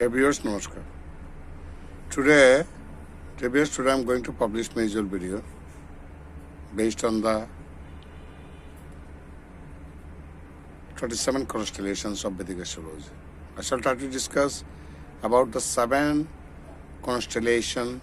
Viewers, Namaskar. Today, viewers, today I'm going to publish my video based on the 27 constellations of Vedic astrology. I shall try to discuss about the seven constellation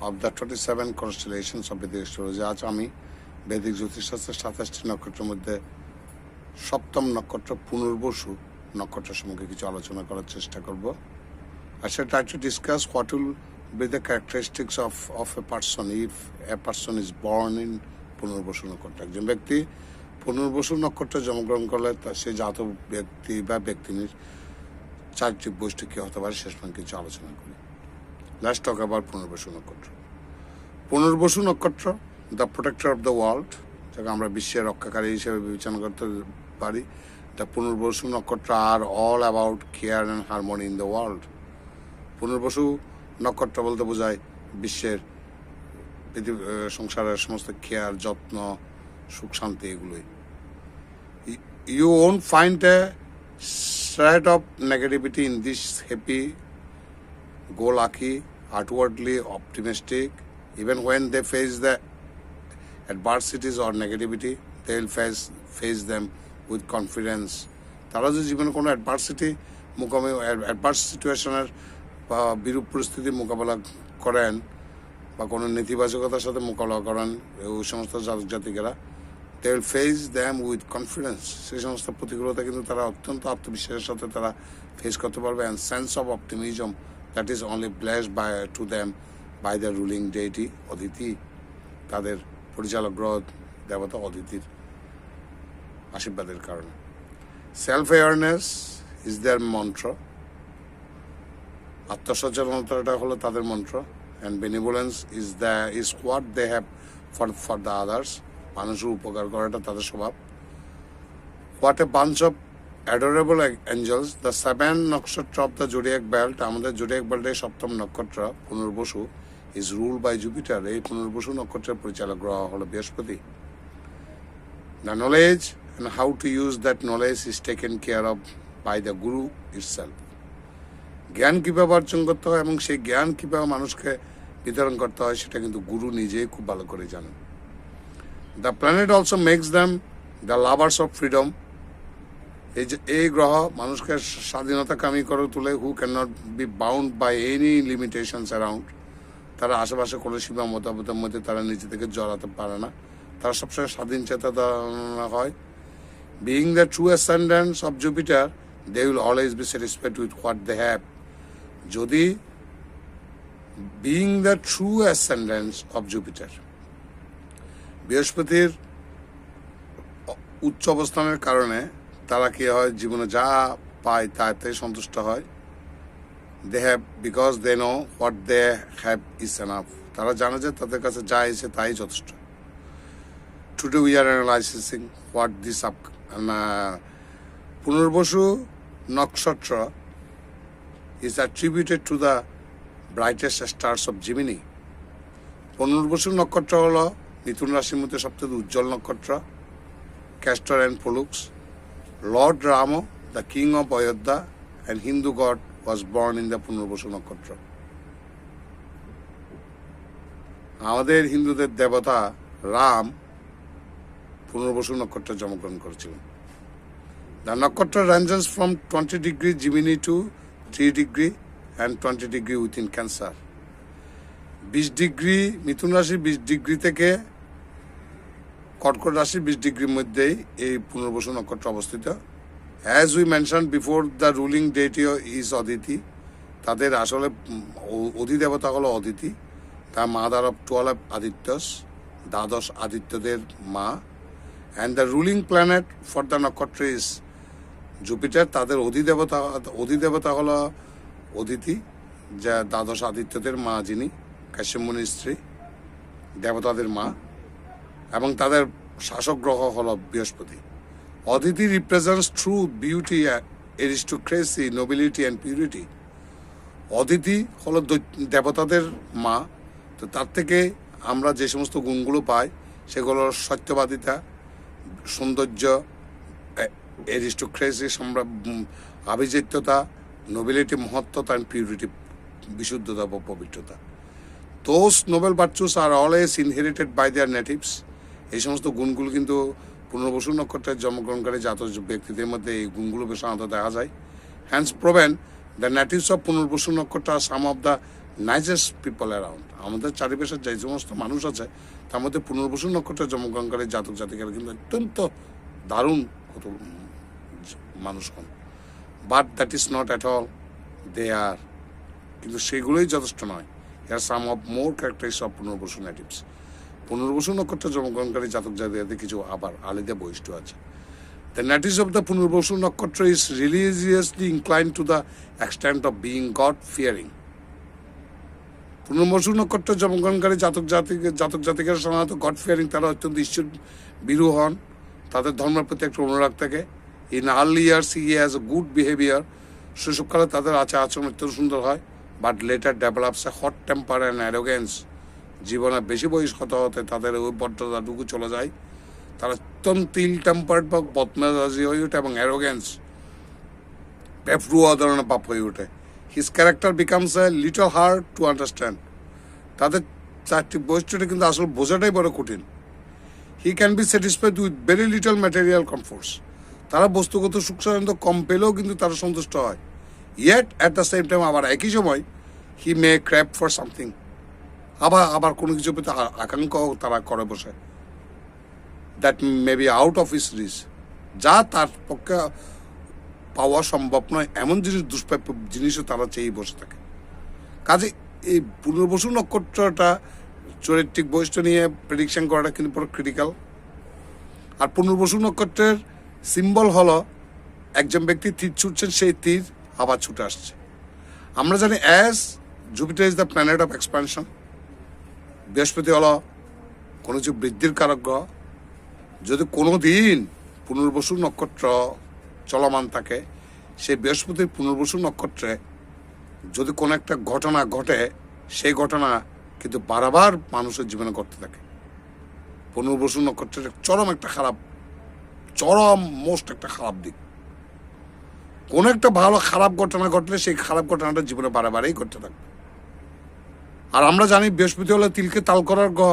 of the 27 constellations of Vedic astrology. আজ আমি বেদিক জ্যোতিষশাস্ত্রের সাতাশটি নক্ষত্রের মধ্যে সপ্তম নক্ষত্র পুনর্বসু নক্ষত্র সম্পর্কে কিছু আলোচনা করার চেষ্টা করব I shall try to discuss what will be the characteristics of, of a person if a person is born in পুনর্বসু নক্ষত্র একজন ব্যক্তি পুনর্বসু নক্ষত্রে জন্মগ্রহণ করলে সে জাত ব্যক্তি বা ব্যক্তির চারিত্রিক বৈশিষ্ট্য কী হতে পারে সে সম্পর্কে কিছু আলোচনা করি। লাস্ট টক আবার Punarvasu nakshatra Punarvasu nakshatra the protector of the world যাকে আমরা বিশ্বের রক্ষাকারী হিসেবে বিবেচনা করতে পারি the Punarvasu nakshatra are all about care and harmony in the world Punarvasu নক্ষত্র বলতে বোঝায় বিশ্বের সংসারের সমস্ত খেয়ার যত্ন, সুখ, শান্তি এগুলোই। You won't find a straight of negativity in this happy go lucky outwardly optimistic even when they face the adversities or negativity they will face face them with confidence তারা যদি জীবনে কোনো অ্যাডভার্সিটি মোকামে অ্যাডভার্স সিচুয়েশনের বা বিরূপ পরিস্থিতি মোকাবেলা করেন বা কোনো নেতিবাচকতার সাথে মোকাবেলা করেন ওই সমস্ত জাতক জাতিকেরা they will face them with confidence সেই সমস্ত প্রতিকূলতা কিন্তু তারা অত্যন্ত আত্মবিশ্বাসের সাথে তারা ফেস করতে পারবে and sense of optimism that is only bless by to them by the ruling deity Aditi তাদের পরিচালক গ্রহ, দেবতা অদিতির আশীর্বাদের কারণে। সেলফ অ্যাওয়ারনেস ইজ দেয়ার মন্ত্র আত্মসচেতনতাটা হলো তাদের মন্ত্র। And benevolence is the is what they have for for the others মানুষের উপকার করাটা তাদের স্বভাব। What a bunch of adorable angels the seven nakshatra of the zodiac belt আমাদের জোডিয়াক বেল্টের সপ্তম নক্ষত্র, Punarvasu is rule by Jupiter এই পুনর্বসু নক্ষত্রের পরিচালক গ্রহ হল Brihaspati. The knowledge and how to use that knowledge is taken care of by the guru itself জ্ঞান কীভাবে অর্জন করতে হয় এবং সেই জ্ঞান কীভাবে মানুষকে বিতরণ করতে হয়, সেটা কিন্তু গুরু নিজেই খুব ভালো করে জানেন। The planet also makes them the lovers of freedom এই যে, এই গ্রহ মানুষকে স্বাধীনতা কামি করে তুলে who can not be bound by any limitations around তারা আশেপাশে কোনো সীমা মতামতের মধ্যে তারা নিজে থেকে জড়াতে পারে না। তারা সবসময় স্বাধীন চেতা হয়। Being the true ascendance of Jupiter they will always be satisfied with what they have যদি being the true ascendance of Jupiter বৃহস্পতির উচ্চ অবস্থানের কারণে তারা কি হয়? জীবনে যা পায় তাতে সন্তুষ্ট হয়। They have because they know what they have is enough তারা জানে যে তাদের কাছে যা এসে তাই যথেষ্ট। Today we are analysing what this up Punarvasu nakshatra is attributed to the brightest stars of Gemini Punarvasu নক্ষত্র হলো মিথুন রাশির মধ্যে সবথেকে উজ্জ্বল নক্ষত্র Castor and Pollux Lord Ram the king of Ayodhya and Hindu god was born in the Punarvasu nakshatra. আমাদের হিন্দুদের দেবতা রাম পুনর্বসু নক্ষত্রে জন্মগ্রহণ করেছিলেন। The nakshatra ranges from twenty degree Gemini to three degree and twenty degree within Cancer বিশ ডিগ্রি মিথুন রাশি বিশ ডিগ্রি থেকে কর্কট রাশি বিশ ডিগ্রির মধ্যেই এই পুনর্বসু নক্ষত্র অবস্থিত। As we mention before the ruling deity is Aditi তাদের আসলে অধিদেবতা হলো অদিতি। তার মাদার অফ টুয়েলভ আদিত্যস, দ্বাদশ আদিত্যদের মা। And the ruling planet for the nakshatra is Jupiter তাদের অধিদেবতা অধিদেবতা হলো অদিতি যা দ্বাদশ আদিত্যদের মা যিনি কাশ্যমুনির স্ত্রী, দেবতাদের মা, এবং তাদের শাসক গ্রহ হল Brihaspati. Aditi represents truth beauty aristocracy nobility and purity Aditi হলো দেবতাদের মা। তো তার থেকে আমরা যে সমস্ত গুণগুলো পাই, সেগুলো সত্যবাদিতা, সৌন্দর্য এরিস্টোক্রেসি সম্রা উম, আভিজাত্যতা nobility মহত্বতা and purity বিশুদ্ধতা বা পবিত্রতা। Those noble virtues are always inherited by their natives এই সমস্ত গুণগুলো কিন্তু পুনর্বসু নক্ষত্রের জন্মগ্রহণকারী জাত ব্যক্তিদের মধ্যে এই গুণগুলো সাধারণত দেখা যায়। Hence proven the natives of Punarvasu nakshatra are some of the nicest people around আমাদের চারিপাশের যে সমস্ত মানুষ আছে তার মধ্যে পুনর্বসু নক্ষত্রের জন্মগ্রহণকারী জাতক জাতিকারা কিন্তু অত্যন্ত দারুণ কত মানুষ হন but that is not at all they are কিন্তু সেগুলোই যথেষ্ট নয়। এর some of more characteristics of Punarvasu natives Punarvasu নক্ষত্র জন্মগ্রহণকারী জাতক জাতিকাদের কিছু আবার আলাদা বৈশিষ্ট্য আছে। The natives of the Punarvasu nakshatra is religiously inclined to the extent of being God-fearing. Punarvasu নক্ষত্র জন্মগ্রহণকারী জাতক জাতিক, জাতক জাতিকারা সাধারণত গড ফিয়ারিং তারা অত্যন্ত ঈশ্বর বিরু হন। তাদের ধর্মের প্রতি একটা অনুরাগ থাকে। In early years he has a good behaviour শৈশবকালে তাদের আচার আচরণ অত্যন্ত সুন্দর হয় but later develops a hot temper and arrogance জীবনে বেশি বয়স হতে তাদের ওই বদ্ধতাটুকু চলে যায়। তারা অত্যন্ত ইল টেম্পার্ড বা বদমেজাজি হয়ে ওঠে এবং অ্যারোগেন্স পেফরুয়া ধরনের পাপ হয়ে ওঠে। His character becomes a little hard to understand তাদের চারটি বৈশিষ্ট্যটা কিন্তু আসলে বোঝাটাই বড় কঠিন। He can be satisfied with very little material comforts তারা বস্তুগত সুখ সাধারণত কম পেলেও কিন্তু তারা সন্তুষ্ট হয়। Yet at the same time আবার একই সময় he may crave for something আবার আবার কোনো কিছু প্রতি আ- আকাঙ্ক্ষাও তারা করে বসে। That may be out of his reach যা তার পক্ষে পাওয়া সম্ভব নয়, এমন জিনিস, দুষ্প্রাপ্য জিনিসও তারা চেয়েই বসে থাকে। কাজে, এই পুনর্বসু নক্ষত্রটা চরিত্রিক বৈশিষ্ট্য নিয়ে প্রেডিকশন করাটা কিন্তু বড় ক্রিটিক্যাল আর পুনর্বসু নক্ষত্রের সিম্বল হলো একজন ব্যক্তি তীর ছুটছেন, সেই তীর আবার ছুটে আসছে। আমরা জানি as Jupiter is the planet of expansion Brihaspati হলো কোনো কিছু বৃদ্ধির কারক গ্রহ। যদি কোনো দিন পুনর্বসু নক্ষত্র চলমান থাকে, সেই বৃহস্পতির পুনর্বসু নক্ষত্রে যদি কোনো একটা ঘটনা ঘটে, সেই ঘটনা কিন্তু বারবার মানুষের জীবনে ঘটতে থাকে। পুনর্বসু নক্ষত্রের চরম একটা খারাপ চরম মোস্ট একটা খারাপ দিক। কোনো একটা ভালো খারাপ ঘটনা ঘটলে সেই খারাপ ঘটনাটা জীবনে বারবারই ঘটতে থাকে আর আমরা জানি বৃহস্পতি হলে তিলকে তাল করার গ্রহ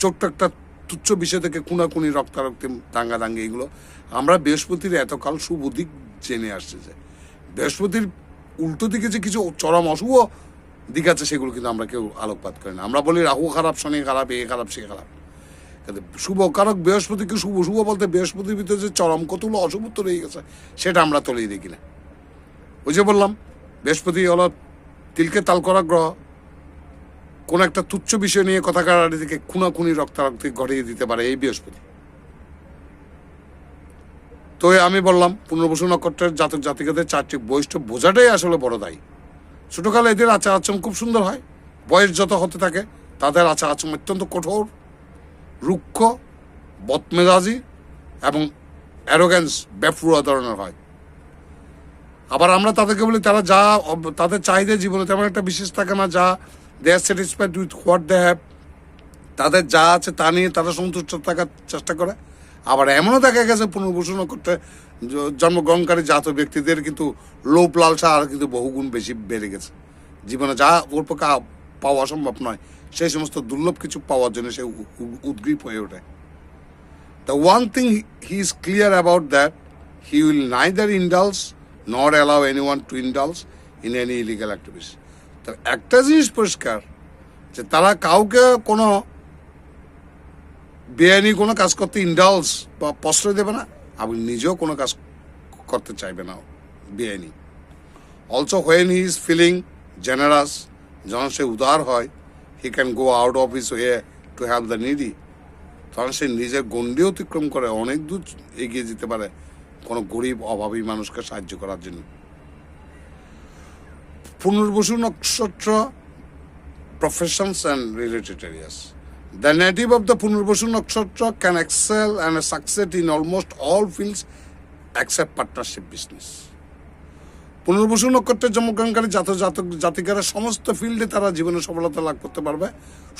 ছোট্ট একটা তুচ্ছ বিষয় থেকে কুনাকুনি রক্তারক্তি দাঙ্গা দাঙ্গি এগুলো আমরা বৃহস্পতির এতকাল শুভ দিক জেনে আসছে যে বৃহস্পতির উল্টো দিকে যে কিছু চরম অশুভ দিক আছে সেগুলো কিন্তু আমরা কেউ আলোকপাত করি না। আমরা বলি রাহু খারাপ, শনি খারাপ, এ খারাপ, সে খারাপ। শুভ কারক বৃহস্পতিকে শুভ শুভ বলতে বৃহস্পতির ভিতরে যে চরম কতগুলো অশুভ তো রয়ে গেছে, সেটা আমরা তলিয়ে দেখি না। ওই যে বললাম, বৃহস্পতি হলো তিলকে তাল করা গ্রহ। কোন একটা তুচ্ছ বিষয় নিয়ে কথা কাটারি থেকে খুনাখুনি রক্তারক্তি ঘটিয়ে দিতে পারে এই বৃহস্পতি। তো আমি বললাম পুনর্বসু নক্ষত্রের জাতক জাতিকাদের চারটি বৈশিষ্ট্য বোঝাটাই আসলে বড় দায়ী। ছোটকালে এদের আচার আচরণ খুব সুন্দর হয়। বয়স যত হতে থাকে, তাদের আচার আচরণ অত্যন্ত কঠোর। রুক্ষ, বদমেজাজি এবং অ্যারোগ্যান্স ব্যাফুয়া ধরনের হয় আবার আমরা তাদেরকে বলি, তারা যা তাদের চাহিদা জীবনে তেমন একটা বিশেষ থাকে না, যা they are satisfied with what they have তাদের যা আছে তা নিয়ে তারা সন্তুষ্ট থাকার চেষ্টা করে। আবার এমনও দেখা গেছে পুনর্বসু করতে জন্মগ্রহণকারী জাত ব্যক্তিদের কিন্তু লোভ লালসা আর কিন্তু বহুগুণ বেশি বেড়ে গেছে। জীবনে যা ওর পক্ষে পাওয়া সম্ভব নয়। সেই সমস্ত দুর্লভ কিছু পাওয়ার জন্য সে উ- উ- উদ্গ্রীব হয়ে ওঠে The one thing he- he is clear about that, he will neither indulge nor allow anyone to indulge in any illegal activities. তো একটা জিনিস পরিষ্কার, যে তারা কাউকে কোনো বেআইনি কোনো কাজ করতে ইন্ডালস বা প্রশ্রয় দেবে না, এবং নিজেও কোনো কাজ করতে চাইবে না বেআইনি also when he is feeling generous যখন সে উদার হয় he can go out of his way to help the needy তখন সে নিজের গণ্ডি অতিক্রম করে অনেক দূর এগিয়ে যেতে পারে কোনো গরিব, অভাবী মানুষকে সাহায্য করার জন্য। Punarvasu nakshatra professions and related areas the native of the Punarvasu nakshatra can excel and success in almost all fields except partnership business Punarvasu নক্ষত্রের জন্মগ্রহণকারী জাত জাতক জাতিকারা সমস্ত ফিল্ডে তারা জীবনে সফলতা লাভ করতে পারবে।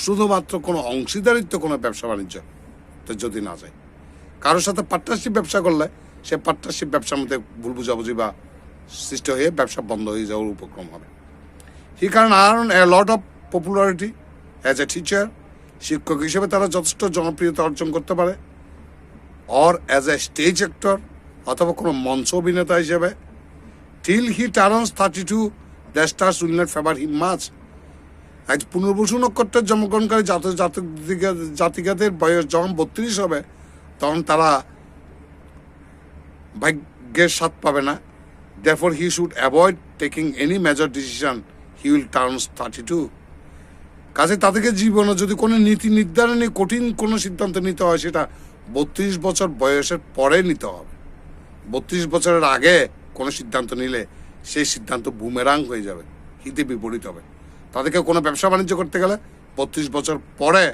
শুধুমাত্র কোনো অংশীদারিত্ব, কোনো ব্যবসা বাণিজ্য তো যদি না যায়। কারোর সাথে পার্টনারশিপ ব্যবসা করলে সে পার্টনারশিপ ব্যবসার মধ্যে ভুল বুঝাবুঝি বা সৃষ্টি হয়ে ব্যবসা বন্ধ হয়ে যাওয়ার উপক্রম হবে। He can earn a lot of popularity as a teacher, শিক্ষক হিসেবে তারা যথেষ্ট জনপ্রিয়তা অর্জন করতে পারে, or as a stage actor অথবা কোনো মঞ্চ অভিনেতা হিসেবে till he turns thirty two the stars will not favour him মাছ আজ পুনর্বসু নক্ষত্রের জন্মগ্রহণকারী জাতক জাতিকাদের বয়স যখন বত্রিশ হবে, তখন তারা ভাগ্যের স্বাদ পাবে না। Therefore he should avoid taking any major decision he will turns thirty two কাজে তাদেরকে জীবনে যদি কোনো নীতি নির্ধারণে কঠিন কোনো সিদ্ধান্ত নিতে হয়, সেটা বত্রিশ বছর বয়সের পরে নিতে হবে। বত্রিশ বছরের আগে কোনো সিদ্ধান্ত নিলে সেই সিদ্ধান্ত বুমেরাং হয়ে যাবে, হিতে বিপরীত হবে। তাদেরকে কোনো ব্যবসা বাণিজ্য করতে গেলে বত্রিশ বছর পরে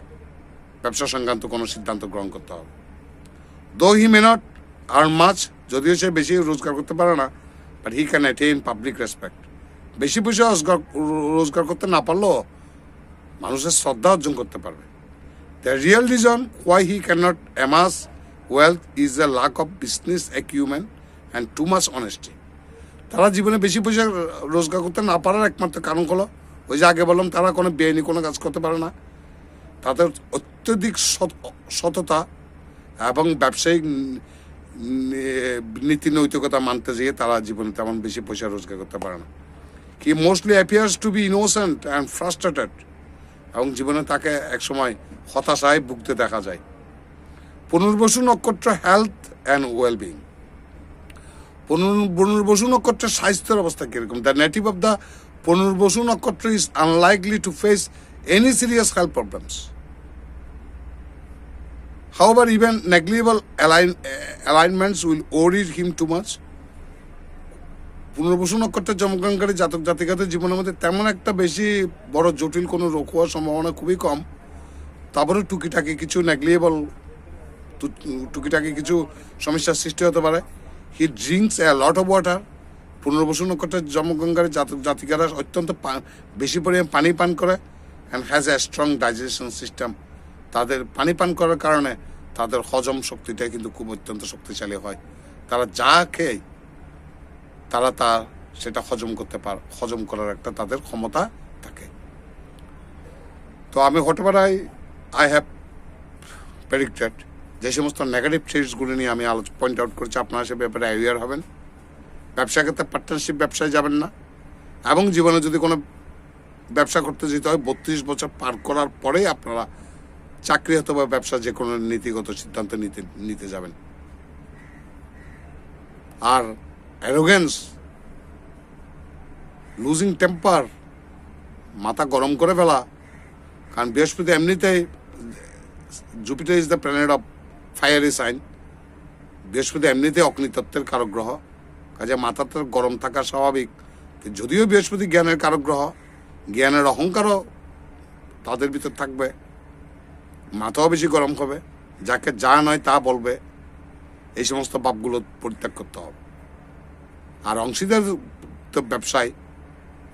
ব্যবসা সংক্রান্ত কোনো সিদ্ধান্ত গ্রহণ করতে হবে। দো হি মে নট আর্ন মাছ যদিও সে বেশি রোজগার করতে পারে না but he can attain public respect বেশি পয়সা রোজগার রোজগার করতে না পারলেও মানুষের শ্রদ্ধা অর্জন করতে পারবে। The real reason why he can not amass wealth is the lack of business acumen and too much honesty তারা জীবনে বেশি পয়সা রোজগার করতে না পারার একমাত্র কারণ হলো, ওই যে আগে বললাম, তারা কোনো বেআইনি কোনো কাজ করতে পারে না। তাদের অত্যধিক সততা এবং ব্যবসায়িক নীতি নৈতিকতা মানতে যেয়ে তারা জীবনে তেমন বেশি পয়সা রোজগার করতে পারে না। কি mostly appears to be innocent and frustrated এবং জীবনে তাকে একসময় হতাশায় ভুগতে দেখা যায়। পুনর্বসু নক্ষত্র হেলথ অ্যান্ড ওয়েলবিং পুনর্বসু নক্ষত্রের স্বাস্থ্যের অবস্থা কীরকম? The native of the Punarvasu nakshatra is unlikely to face any serious health problems However, even negligible align, uh, alignments will worry him too much. নক্ষত্রের জন্মগ্রহণকারী জাতক জাতিকাদের জীবনের মধ্যে তেমন একটা বেশি বড় জটিল কোনো রোগ হওয়ার সম্ভাবনা খুবই কম। তারপরে টুকিটাকি কিছু নেগলিয়েবল টুকিটাকি কিছু সমস্যার সৃষ্টি হতে পারে। He drinks a lot of water Punarvasu নক্ষত্রের জাতক জাতিকারা অত্যন্ত বেশি পরিমাণে পানি পান করে and has a strong digestion system তাদের পানি পান করার কারণে তাদের হজম শক্তিটা কিন্তু খুব অত্যন্ত শক্তিশালী হয়। তারা যা খেয়ে তারা তা সেটা হজম করতে পার হজম করার একটা তাদের ক্ষমতা থাকে। তো আমি হটপাড়ায় আই হ্যাভ প্রেডিক্টেড যে সমস্ত নেগেটিভ ট্রেডসগুলো নিয়ে আমি আলোচ পয়েন্ট আউট করেছি, আপনারা সে ব্যাপারে অ্যাওয়ার হবেন। ব্যবসা ক্ষেত্রে পার্টনারশিপ ব্যবসায় যাবেন না। এবং জীবনে যদি কোনো ব্যবসা করতে যেতে হয়, বত্রিশ বছর পার করার পরেই আপনারা চাকরি অথবা ব্যবসা যে কোনো নীতিগত সিদ্ধান্ত নিতে নিতে যাবেন। আর অ্যারোগেন্স লুজিং টেম্পার মাথা গরম করে ফেলা। কারণ বৃহস্পতি এমনিতেই Jupiter is the planet of fiery sign. Brihaspati এমনিতে অগ্নিতত্ত্বের কারক গ্রহ কাজে মাথাতে গরম থাকা স্বাভাবিক। যদিও বৃহস্পতি জ্ঞানের কারক গ্রহ জ্ঞানের অহংকারও তাদের ভিতর থাকবে। মাথাও বেশি গরম হবে। যাকে যা নয় তা বলবে। এই সমস্ত ভাবগুলো পরিত্যাগ করতে হবে। আর অংশীদার তো ব্যবসায়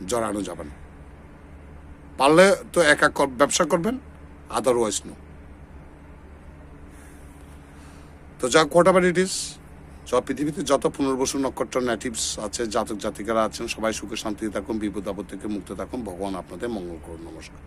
জড়ানো যাবে না। পারলে তো একা ব্যবসা করবেন আদারওয়াইজ নো তো যা কোয়াটার ইট ইস সব পৃথিবীতে যত পুনর্বসু নক্ষত্র নেটিভস আছে, জাতক জাতিকারা আছেন, সবাই সুখে শান্তিতে থাকুন, বিপদ আপদ থেকে মুক্ত থাকুন। ভগবান আপনাদের মঙ্গল করুন, নমস্কার।